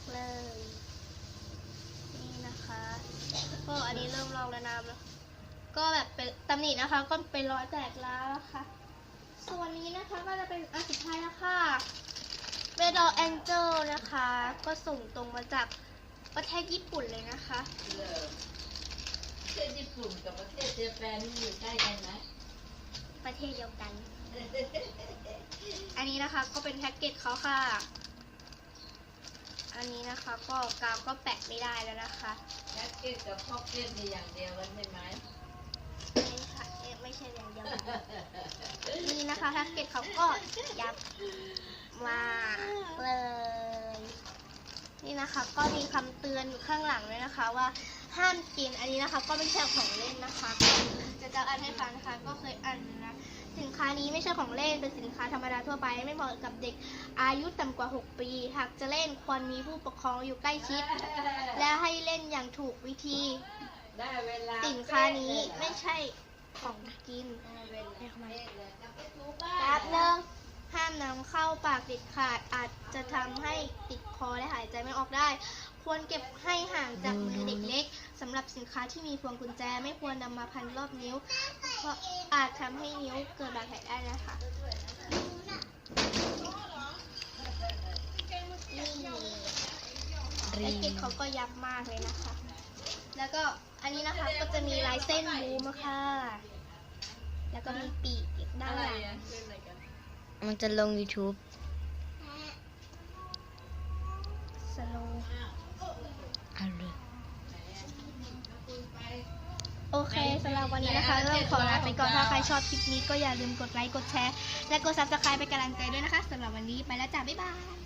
ากเลย นี่นะคะก็อันนี้เริ่มลอกแล้วนะก็แบบเป็นตำหนินะคะ ก็เป็นรอยแตกแล้วนะคะส่วนนี้นะคะก็จะเป็นอันสุดท้ายแล้วค่ะเบดอแองเจลนะคะ ก็ส่งตรงมาจากประเทศญี่ปุ่นเลยนะคะเลิกประเทศญี่ปุ่นกับประเทศเจแปนนี่อยู่ใกล้กันไหมประเทศเดียวกัน อันนี้นะคะก็เป็นแพ็กเกจเขาค่ะ อันนี้นะคะก็กาวก็แปะไม่ได้แล้วนะคะแจ็คเก็ตกับพ็อกเก็ตมีอย่างเดียวกันใช่ไหมไม่ค่ะเอ๊ะไม่ใช่อย่างเดียวกันนี่นะคะแพ็กเกจเขาก็ยับมาเลยนี่นะคะก็มีคำเตือนอยู่ข้างหลังเลยนะคะ ว่าห้ามกินอันนี้นะคะ ก็ไม่ใช่ของเล่นนะคะก็จะจะอ่านให้ฟังนะคะก็เคยอ่านนะสิน ค้านี้ไม่ใช่ของเล่น เป็นสินค้าธรรมดาทั่วไป ไม่เหมาะกับเด็กอายุต่ำกว่า 6 ปี หากจะเล่นควรมีผู้ปกครองอยู่ใกล้ชิด และให้เล่นอย่างถูกวิธี สินค้านี้ไม่ใช่ของกินได้เลาเป๊ะเลยกลับไปถูบ้าแป๊บนนึงห้ามนำเข้าปากเด็ดขาด อาจจะทำให้ติดคอและหายใจไม่ออกได้ ควรเก็บให้ห่างจากมือเด็กเล็ก สำหรับสินค้าที่มีพวงกุญแจไม่ควรนำมาพันรอบนิ้ว เพราะอาจทำให้นิ้วเกิดบาดแผลได้นะคะนี่แพ็กเกจเขาก็ยับมากเลยนะคะ แล้วก็อันนี้นะคะก็จะมีลายเส้นบูมอะค่ะ แล้วก็มีปีกด้านอะไรหลังอะเล่นอะไรกันมันจะลง YouTube โอเคสำหรับวันนี้นะคะก็ขอลาไปก่อนถ้าใครชอบคลิปนี้ก็อย่าลืมกดไลค์กดแชร์และกดซับสไครป์เป็นกำลังใจด้วยนะคะสำหรับวันนี้ไปแล้วจ้าบ๊ายบาย